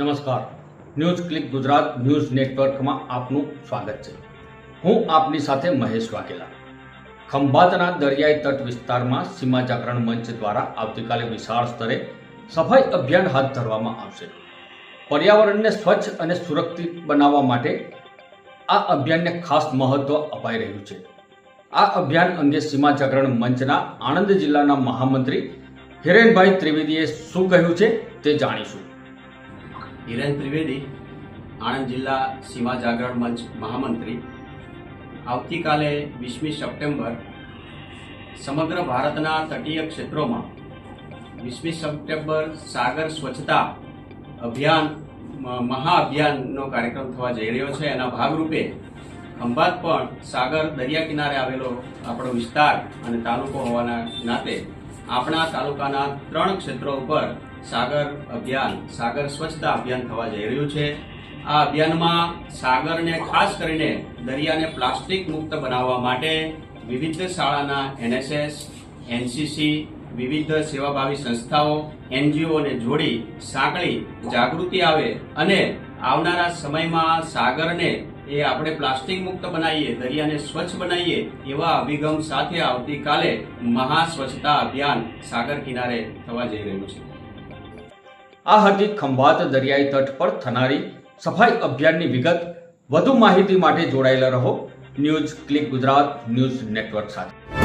નમસ્કાર. News click Gujarat news નેટવર્કમાં આપનું સ્વાગત છે. હું આપની સાથે મહેશ વાઘેલા. ખંભાતના દરિયાઈ તટ વિસ્તારમાં સીમા જાગરણ મંચ દ્વારા આવતીકાલે વિશાળ સ્તરે સફાઈ અભિયાન હાથ ધરવામાં આવશે. પર્યાવરણને સ્વચ્છ અને સુરક્ષિત બનાવવા માટે આ અભિયાનને ખાસ મહત્વ અપાઈ રહ્યું છે. આ અભિયાન અંગે સીમા જાગરણ મંચના આણંદ જિલ્લાના મહામંત્રી હિરેનભાઈ ત્રિવેદીએ શું કહ્યું છે તે જાણીશું. હિરેન ત્રિવેદી, આણંદ જિલ્લા સીમા જાગરણ મંચ મહામંત્રી. આવતીકાલે વીસમી સપ્ટેમ્બર સમગ્ર ભારતના તટીય ક્ષેત્રોમાં વીસમી સપ્ટેમ્બર સાગર સ્વચ્છતા અભિયાન મહાઅભિયાનનો કાર્યક્રમ થવા જઈ રહ્યો છે. એના ભાગરૂપે ખંભાત પણ સાગર દરિયા કિનારે આવેલો આપણો વિસ્તાર અને તાલુકો હોવાના નાતે આપણા તાલુકાના ત્રણ ક્ષેત્રો ઉપર સાગર અભિયાન, સાગર સ્વચ્છતા અભિયાન થવા જઈ રહ્યું છે. આ અભિયાનમાં સાગરને ખાસ કરીને દરિયાને પ્લાસ્ટિક મુક્ત બનાવવા માટે વિવિધ શાળાના એનએસએસ, એનસીસી, વિવિધ સેવાભાવી સંસ્થાઓ, એનજીઓને જોડી સાંકળી જાગૃતિ આવે અને આવનારા સમયમાં સાગરને એ આપણે પ્લાસ્ટિક મુક્ત બનાવીએ, દરિયાને સ્વચ્છ બનાવીએ, એવા અભિગમ સાથે આવતીકાલે મહા સ્વચ્છતા અભિયાન સાગર કિનારે થવા જઈ રહ્યું છે. આ હતી ખંભાત દરિયાઈ તટ પર થનારી સફાઈ અભિયાનની વિગત વધુ માહિતી માટે જોડાયેલા રહો. News click Gujarat news network સાથે.